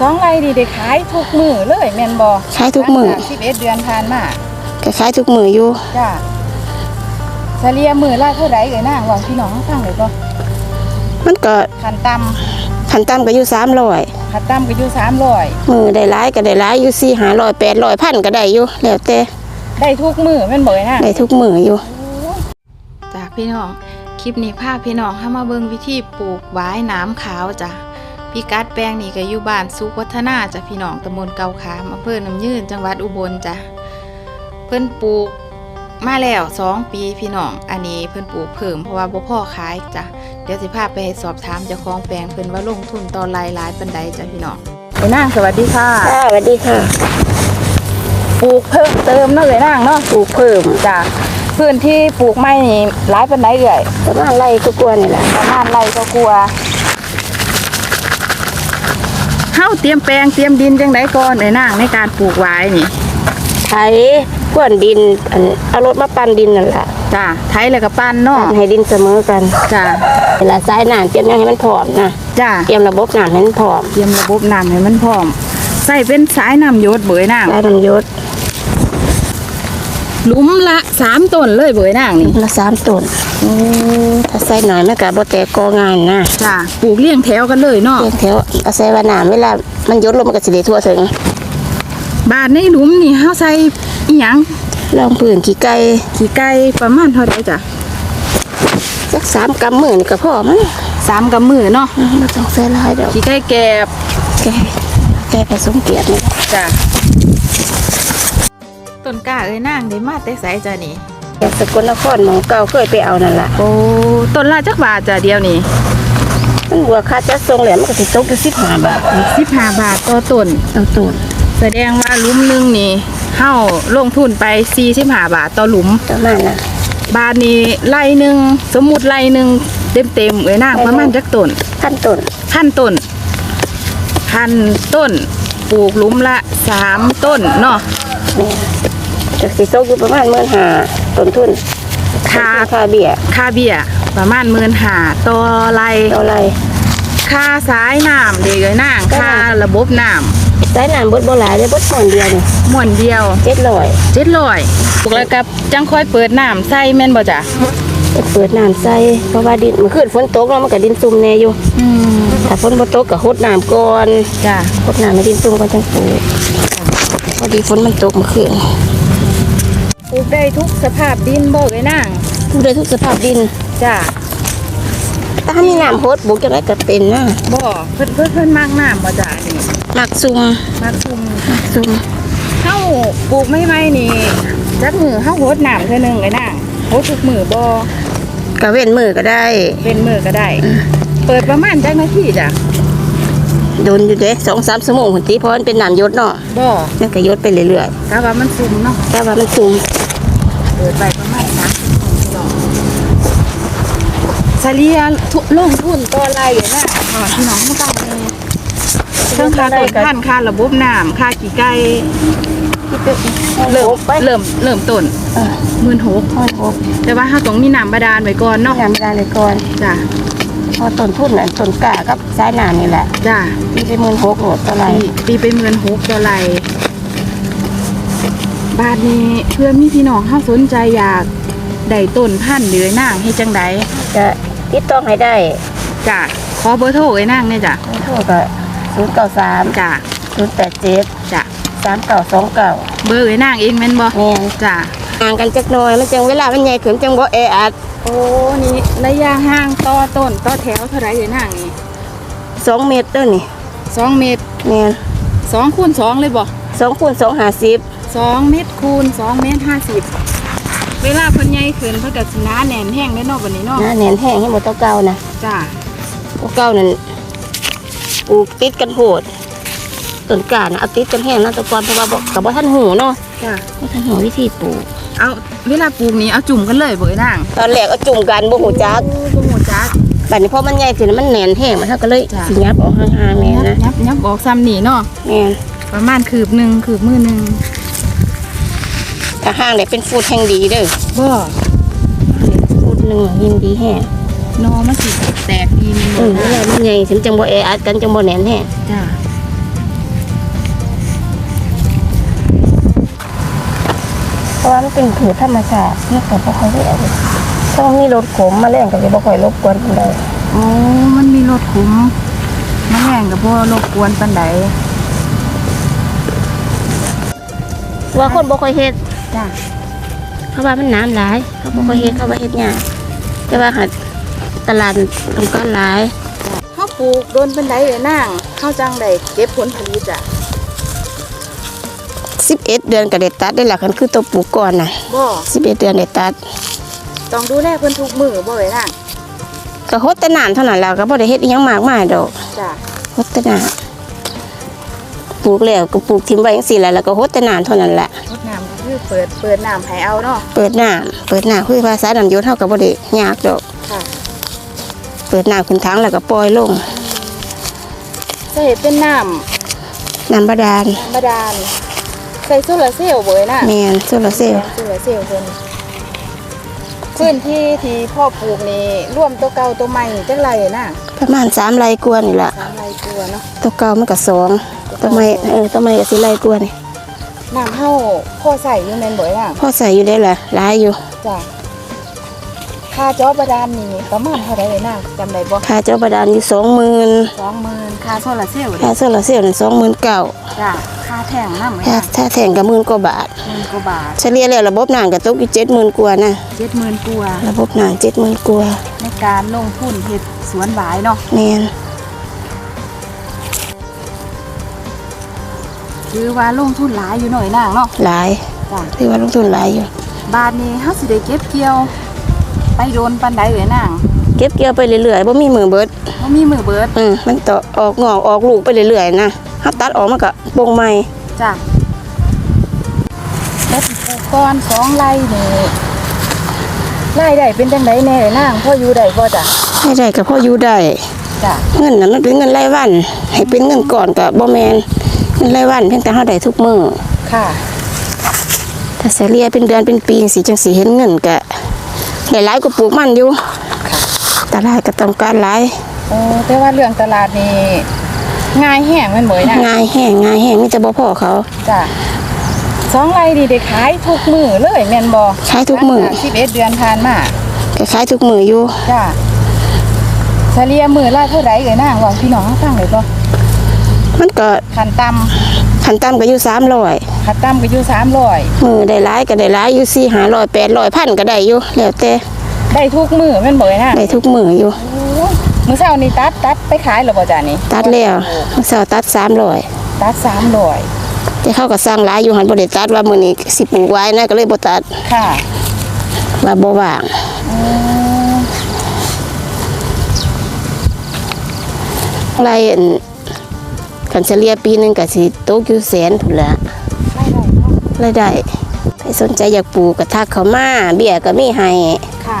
สองไรดีได้ขายทุกมือเลยแม่นบ่ขายทุกมื้อ สิบเอ็ดเดือนผ่านมาก็ขายทุกมืออยู่จ้าเฉลี่ยมือละเท่าไรเอ่ยนางว่าพี่น้องฟังเลยบ่มันก็ขันต่ขันต่ำก็อยู่สามร้อยำขันต่ำก็อยู่สามร้อยมือได้ร้ายก็ได้ร้ายอยู่สี่หาร้อยแปดร้อยพันก็ได้อยู่แล้วแต่ได้ทุกมือแม่นบ่เอ่ยนาง ได้ทุกมืออยู่ จากพี่น้อง คลิปนี้พาพี่น้องเข้ามาเบิ่งวิธีปลูกหวายน้ำขาวจ้ะ พี่กัดแปลงนี่ก็อยู่บ้านสุขวัฒนาจ้ะพี่น้องตำบลเกาขามอำเภอน้ำยืนจังหวัดอุบลจ้ะเพิ่นปลูกมาแล้วสองปีพี่น้อง อันนี้เพิ่นปลูกเพิ่มเพราะว่าบ่พอขายจ้ะเดี๋ยวสิพาไปสอบถามเจ้าของแปลงเพิ่นว่าลงทุนต่อรายหลายปานใดจ้ะพี่น้องเอ้นางสวัสดีค่ะค่ะสวัสดีค่ะ ปลูกเพิ่มเติมเนาะเอ้นางเนาะปลูกเพิ่มจ้ะพื้นที่ปลูกไม้นี่หลายปานใดเอ่ยประมาณไร่ก็กลัวนี่แหละประมาณไรก็กลัว เฮาเตรียมแปลงเตรียมดินจังไดก่อนไอ้นางในการปลูกไว้นี่ไถกวนดินอันเอารถมาปั่นดินนั่นแหละจ้ะไถแล้วก็ปั้นเนาะปั่นให้ดินเสมอกันจ้ะเวลาใส่น้ำเตรียมยังให้มันพร้อมนะจ้ะเตรียมระบบน้ำให้มันพร้อมเตรียมระบบน้ำให้มันพร้อม ใส่เป็นสายน้ำหยศเบยนางได้น้ำยศหลุมละสามต้นเลยเบยนางนี่ละสามต้น ถ้าใส่หน่อยมันก็บ่แตกกองานนะจ้ะปลูกเรียงแถวกันเลยเนาะเรียงแถวเอาใส่ว่าน้ำเวลามันยศลงมันก็สิได้ทั่วถึงบาทในหลุมนี่เฮาใส่อีหยังลองพื้นขี้ไก่ขี้ไก่ประมาณเท่าไหร่จ้ะสักสามกำมือนี่ก็พอมั้งสามกำมือเนาะไมันต้องใส่หลายดอกขี้ไก่แกบแกแกผสมเกลียดนี่จ้ะต้นกล้าเอ้ยนางได้มาแต่ไสจ้ะนี่แก สกลนครหมองเก่าเคยไปเอานั่นล่ะโอ้ต้นละจักบาทจ้ะเดียวนี่มันบัวค่าจัดส่งแหลมมันก็สิตกอยู่สิบห้าบาทสิบห้าบาทต่อต้น เอาตูนแสดงว่าหลุมหนึงนี่เฮาลงทุนไปสี่สิบห้าบาทต่อหลุม ประมาณน่ะบาทนี้ไร่หนึ่งสมมุติไร่หนึ่งเต็มเต็มๆเอ้ยนางประมาณจักต้น ขั้นต้นพันต้นพันต้น ปลูกหลุมละสามต้นเนาะ นี่จะสิตกอยู่ประมาณหมื่นห้า ต้นทุนค่าค่าเบี้ยค่าเบี้ยประมาณหมื่นหาต่อไร่เอาไรค่าสายน้ำเด็กเอ้ยนางค่าระบบน้ใส่น้ำเบดบ่หลายเลยเบดคนเดียวนี่ำม่วนเดียวเจ็ดร้อยเจ็ดร้อยปลูกแล้วกับจังค่อยเปิดน้ำใส่แม่นบ่จ้ะเปิดน้ำใส่เพราะว่าดินมันขึ้นฝนตกแล้วมันก็ดินซุ่มแน่อยู่อืมถ้าฝนบ่ตกก็หดน้ำก่อนจ้ะหดน้ำให้ดินซุ่มก่อนจังปลูกพอดีฝนมันตกเมื่อคืน ปลูกได้ทุกสภาพดินบ่เอ้ยนางปลูกได้ทุกสภาพดินจ้ะถ้ามีน้ำหดปลูกจังไดก็เป็นนะบ่เพิ่นเพิ่นเพิ่นมากน้ำบ่จ้ะนี่มักซุ่มมากซุ่มซุ่มเฮาปลูกไม่ไม่นี่จักมือเฮาโหดน้ำเทื่อหนึงเอ้ยนางโหดทุกมือบ่ก็เว้นมือก็ได้เป็นมือก็ได้ เปิดประมาณจักนาทีจ้ะ โดนอยู่เด้สองสามชั่วโมงหุ่นตีเพราะมันเป็นน้ำหยศเนาะบ่มันก็หยศไปเรื่อยถ้าว่ามันซุ่มเนาะๆแต่ว่ามันซุ่มเปิดไปประมาณ3ชั่วโมงพี่น้องเฉลี่ยทุลงทุนต่อไร่เอ้ยนางค่ะพี่น้องบ่ต้องเลยเครื่องค่าต้นพันธุ์ค่าระบบน้ำค่ากี่ไก่เริ่มไปเริ่มเริ่มต้นเออหมื่นหกห้อยหกแต่ว่าถ้าต้องมีน้ำบาดาลไว้ก่อนเนาะน้ำไม่ได้เลยก่อนจ้ะเพอต้นทุนน่ะต้นกล้ากับสายน้ำนี่แหละจ้ะที่ไปหมื่นหกโหลดเท่าไหร่ตีตีไปหมื่นหกเท่าไหรบาทนี้เพื่อมีพี่น้องเข้าสนใจอยากได้ต้นพันธุ์หรือไอ้นางให้จังไดจะติดต้องให้ได้จ้ะขอเบอร์โทรไอ้นางเนี่ยจ้ะโทรก็ศูนย์เก้าสามจ้ะศูนย์แปดเจ็ดจ้ะสามเก้าสองเก้าเบอร์ไอ้นางเองแม่นบ่แม่นจ้ะ ห่างกันจักหน่อยมันจังเวลามันใหญ่ขึ้นจังบ่แออัดโอ้นี่ระยะห่างต่อต้นต่อแถวเท่าไหรไอ้นางนี่สองเมตรเด้อนี่สองเมตรแม่นสองคูณสองเลยบ่สองคูณสองห้าสิบสองเมตรคูณสองเมตรห้าสิบเวลาเพิ่นใหญ่ขึ้นเพิ่นก็สิหนาแน่นแห้งได้เนาะบัดนี้เนาะนะแหนนแห้งให้หมดเท่าเก่านะจ้าตัวเก่านั่นปลูกติดกันโหดต้นกล้านะเอาติดกันแห้งนะแตะกอนเพราะว่าบอกกับว่าท่านหูเนาะจ้าว่าท่านหูวิธีปลูก เอาเวลาปลูกนี่เอาจุ่มกันเลยเบยนางตอนแรกเอาจุ่มกันบ่หูจักโอ้บ่ฮู้จักแต่นี่พอมันใหญ่ขึ้นมันแหนนแห้งมันเท่าก็เลยจ้ะสิยับออกห่างๆแม่นะยับยับออกซ้ำนี่เนาะแม่นประมาณคืบหนึงคืบมือหนึงถ้าห่างได้เป็นฟูดแห่งดีเด้อบ่ฟูดหนึ่งยินดีแห้งนอมันสิแตกดีมันเอบ่อเวลามันใหญ่ถึงจังบ่แออัดกันจังบ่แหนนแห้งจ้า ราะว่ามันเป็นผืนธรรมชาติเนี่ยก็บ่ค่อยได้เอาถ้ามันมีรถขมมาแล่งก็จะบ่ค่อยรบกวนปานใดอ๋อมันมีรถขุมแม่งกับบ่รบกวนปานใดว่าคนบ่ค่อยเฮ็ดจ้ะเพราะว่ามันน้ำหลาย เขาบ่ค่อยเฮ็ดเขาบ่เฮ็ดยากแต่ว่าหัดตลาดต้องการหลายเฮาปลูกโดนปานใดเด้อนางเฮาจังได้เก็บผลผลิตอะ 11เดือนก็ได้ตัดได้ล่ะคันคือตัวปลูกก่อนน่ะบ่11เดือนได้ตัด ต้องดูแลเพิ่นทุกมื้อบ่เด้อนางก็ฮดแต่น้ำเท่านั้นแล้วก็บ่ได้เฮ็ดอีหยังมากมายดอกจ้ะฮดแต่น้ำปลูกแล้วก็ปลูกทิ้งไว้จังซี่แหละแล้วก็ฮดแต่น้ำเท่านั้นแหละรดน้ำก็คือเปิดเปิดน้ำให้เอาเนาะเปิดน้ำเปิดน้ำคือภาษาน้ำยศเฮาก็บ่ได้ยากดอก ค่ะเปิดน้ำขึ้นถังแล้วก็ปล่อยลงจะเห็นเป็นน้น้ำบาดาลำบาดาล ใส่โซลาร์เซลล์บ่เด้อนางแม่นโซลาร์เซลล์โซลาร์เซลล์เพิ่นพื้นที่ที่พ่อปลูกนี่ร่วมตัวเก่าตัวใหม่จักไรเด้อนางประมาณ3ไร่กว่านี่ล่ะสามไรตัวเนาะตัวเก่ามันก็สองตัวใหม่เออตัวใหม่ก็สิไร่กว่านี่น้ำเฮาพ่อใส่อยู่แม่นบ่เด้อนางพอใส่อยู่ได้ล่ะหลายอยู่จ้ะค่าจอบาดาลนี่ประมาณเท่าไหร่เด้อนางจำได้บ่ค่าเจ้าบาดาลอยู่20,000 20,000ค่าโซลาร์เซลล์ค่าโซลาร์เซลล์นั่น29,000จ้ะ ค่าแท่งน้ำถ้าถ้าแทงก็หมื่นกว่าบาท หมื่นกว่าบาทเฉลี่ยแล้วระบบน้ำก็ตกอยู่70,000กว่านะ70,000กว่าระบบน้ำ70,000กว่าในการลงทุนเฮ็ดสวนหวายเนาะแม่นคือว่าลงทุนหลายอยู่หน่อยนางเนาะหลายจ้ะถือว่าลงทุนหลายอยู่ บาทนี้เฮาสิได้เก็บเกี่ยว ไปโดนปานใดเอ้ยนางเก็บเกี่ยวไปเรื่อยๆบ่มีมือเบิดบ่มีมือเบิดอืมมันต่อออกงอกออกลูกไปเรื่อยๆนะ เฮาตัดออกมันก็ปลงใหม่จ้ะแล้วสิปลูกก้อนสองไร่นี่รายได้เป็นจังไดแน่เอ้ยนางพ่ออยู่ได้บ่จ้ะให้ได้ก็พออยู่ได้จ้ะเงินน่ะมันเป็นเงินรายวัน ให้เป็นเงินก่อนก็บ่แม่นเงินรายวันเพียงแต่เฮาได้ทุกมื้อค่ะ ถ้าเฉลี่ยเป็นเดือนเป็นปีสิจังสิเห็นเงินก็ได้หลายกว่าปลูกมันอยู่ตลาดก็ต้องการหลายโอ้แต่ว่าเรื่องตลาดนี่ ง่ายแห้งแม่นบ่เอ้ยนางง่ายแห้งง่ายแห้งมีแต่บ่พอเขา จ้ะสองไร่นี่ได้ขายทุกมื้อเลยแม่นบ่ขายทุกมื้อหลังจาก11เดือนผ่านมาก็ขายทุกมื้ออยู่จ้ะเฉลี่ยมื้อละเท่าใดเอ้ยนางว่าพี่น้องเฮาฟังเลยบ่มันก็ขั้นต่ำขั้นต่ำก็อยู่300ขั้นต่ำก็อยู่300มือได้หลายก็ได้หลายอยู่สี่ห้าร้อยแปดร้อยพันก็ได้อยู่แล้วแต่ได้ทุกมื้อแม่นบ่เอ้ยนางได้ทุกมืออยู่โอ้ย มื้อเช้านี่ตัดตัดไปขายแล้วบ่จ้ะนี่ตัดแล้วมื้อเสาร์ตัดสามร้อยตัด300แต่เขาก็สร้างหลายอยู่หันบ่ได้ตัดว่ามื้อนี้สิปลูกไว้นะก็เลยบ่ตัดค่ะว่าบ่ว่างอืมไรอันกันเฉลี่ยปีหนึงก็สิตกอยู่แสนพุ่นละได้ได้เนาะรายได้ใครสนใจอยากปลูกก็ทักเขามาเบี้ยก็มีให้ค่ะ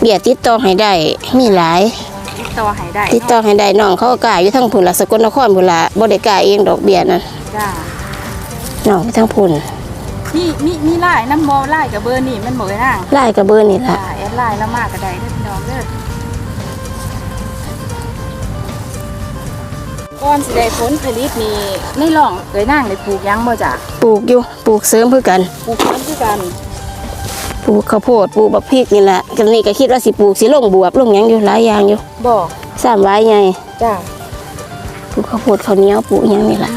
เบี้ยติดต่อให้ได้มีหลายติด ต่อให้ได้ติดต่อเนาะให้ได้น้องเขาก็กล้าอยู่ทั้งพุ่นละสกลนครพุ่นละบ่ได้กล้าเองดอกเบี้ยนั่นจ้าน้องอยู่ทั้งพุ่นมีมีมีไลน์น้ำบ่ไลน์กับเบอร์นี่แม่นบ่เอ้ยนางไล่กับเบอร์นี่ละจ้าแอดไลน์แล้วมาก็ได้เด้อพี่น้องเด้อก่อนสิได้ผลผลิตนี่ในร่องเอ้ยนางได้ปลูกหยังบ่จ้ะปลูกอยู่ปลูกเสริมเพื่อกันปลูกพร้อมคือกัน ปลูกข้าวโพดปลูกบักพริกนี่แหละกันนี่ก็คิดว่าสิปลูกสิลงบวบลงหยังอยู่หลายอย่างอยู่บ่สามไว้ไงจ้าปลูกข้าวโพดข้าวเหนียวปลูกหยังนี่แหละ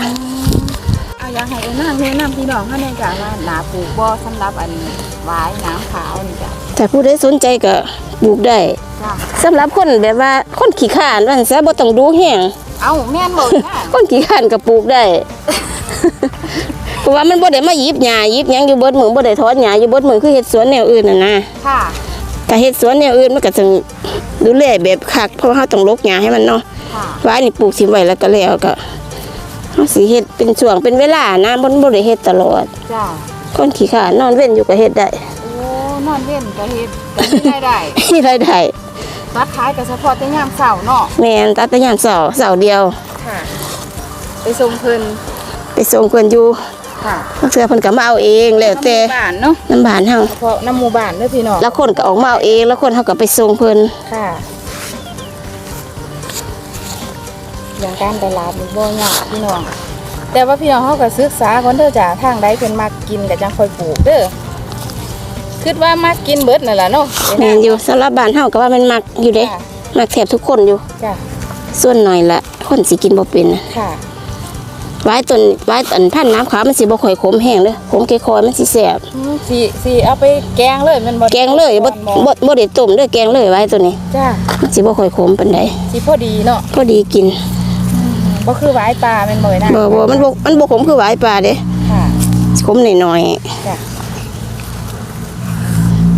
เอาอยากให้เอ้ยนางแนะนำพี่น้องเฮาแน่จ้ะว่าหนาปลูกบ่สำหรับอันหวายน้ำขาวนี่จ้ะถ้าผู้ใดสนใจก็ปลูกได้จ้าสำหรับคนแบบว่าคนขี้ข้านว่าซะบ่ต้องดูแห้งเอ้าแม่นบ่เอ้ยนางคนขี้ข้านก็ปลูกได้ เพราะว่ามันบ่ได้มาหยิบหญ้าหยิบหยังอยู่เบิดมือบ่ได้ถอนหญ้าอยู่เบิดมือคือเฮ็ดสวนแนวอื่นน่ะนะค่ะถ้าเฮ็ดสวนแนวอื่นมันก็ต้องดูแลแบบคักเพราะว่าเราต้องรกหญ้าให้มันเนาะค่ะไว้นี่ปลูกสิไว้แล้วก็แล้วก็เฮาสิเฮ็ดเป็นช่วงเป็นเวลานะบ่บ่ได้เฮ็ดตลอด จ้าคนขี้ขลาดนอนเว้นอยู่ก็เฮ็ดได้ โอ้นอนเล่นก็เฮ็ดก็มีรายได้ มีรายได้ตัดขายก็เฉพาะแต่ยามเช้าเนาะแม่นตัดแต่ยามเสาร์เสาร์เดียว ค่ะ ไปส่งเพิ่นไปส่งเพิ่นอยู่ ค่ะบางเทื่อเพิ่นก็มาเอาเองแล้วแต่น้ำหมู่บ้านเนาะน้ำบ้านเฮาเฉพาะน้ำหมู่บ้านเด้อพี่น้องแล้วคนก็ออกมาเอาเองแล้วคนเฮาก็ไปส่งเพิ่นค่ะ อย่างการตลาดนี่บ่ยากพี่น้อง แต่ว่าพี่น้องเขาก็ศึกษาก่อนเด้อจ้ะทางใดเพิ่นมักกินก็จังค่อยปลูกเด้อคิดว่ามากินเบิดนั่นล่ะเนาะแม่นอยู่สำหรับบ้านเฮาก็ว่ามันมักอยู่เด้ ค่ะมักแทบทุกคนอยู่ จ้ะส่วนหน่อยละคนสิกินบ่เป็นน่ะค่ะ ไว้ต้นไว้ต้นพันธุ์น้ำขาวมันสิบ่ค่อยขมแห้งเด้อขมแค่คอยมันสิแซ่บอืมสีสีเอาไปแกงเลยแมันบ่แกงเลยบ่บ่บ่ได้ต้มเด้อแกงเลยไว้ตัวนี้จ้ามันสิบ่ค่อยขมปานใดสีพอดีเนาะพอดีกินบ่คือหวายปลาแมันบ่นะบ่บ่มันบ่มันบ่ขมคือหวายปลาเด้ค่ะขมหน่อยจ้ะ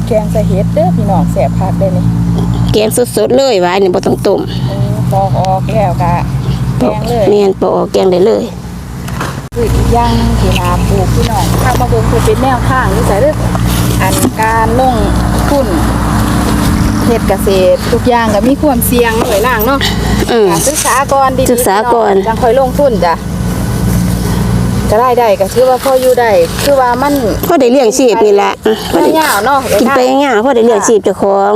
แกงใส่เห็ดเด้อพี่น้องแสบพักได้นี่ๆแกงสดๆเลยหวายนี่บ่ต้องต้มเออปอกออกแล้วกะแกงเลยแม่นปอกแกงได้เลยคืออีกอ ย่างหนึงที่นาปลูกพี่น้องทางมาเบิ่งคือเป็นแนวทางนี่ใส่เด้ออันการลงทุนเฮ็ดเกษตรทุกอย่างก็มีความเสี่ยงหน่วยนางเนาะอืมการศึกษาก่อนดีๆศึกษาก่อนพี่งจังค่อยลงทุนจ้ะก็ได้ได้ก็คือว่าพออยู่ได้คือว่ามันพอได้เลี้ยงชีพนี่แหละอืมพอไม่ได้ยาวเนาะกินไปง่ายๆพอได้เลี้ยงชีพเจ้าของ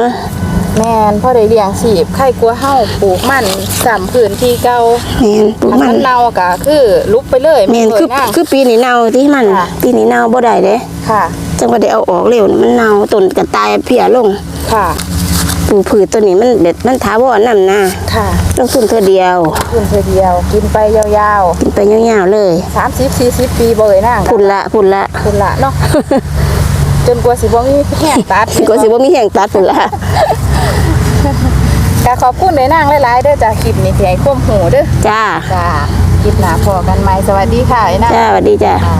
แม่นพอได้เลี้ยงชีพไข่กลัวเฮาปลูกมันสามพื้นที่เก่าแม่นปลูกอันมัมันนเน่าก็คือลุกไปเลยแม่นเลยคือนะคือปีนี้เน่าที่มันค่ะปีนี้เน่าบ่ได้เด้ค่ะ จังว่าได้เอาออกเร็วนี่มันเน่าต้นก็ตายเพียลงค่ะปลูกพืชตัวนี้มันเด็ดมันถาวรนำนะค่ะลงทุนเท่าเดียวพื้นเธอเดียว กินไปยาวกินไปยาวๆเลยๆ30 40ปีบ่เอ่ยนางพุ่นละพุ่นละคุณละเนาะจนกว่าสิบ่มีแห้งตัดก็สิบ่มีแห่งตัดพุ่นละ ก็ขอบคุณเด้อนางหลายๆเด้อจ้ะคลิปนี้ที่ให้ความหูเด้อจ้าจ้าคลิปหน้าพอกันใหม่สวัสดีค่ะไอ้นางจ้าสวัสดีจ้า อ่า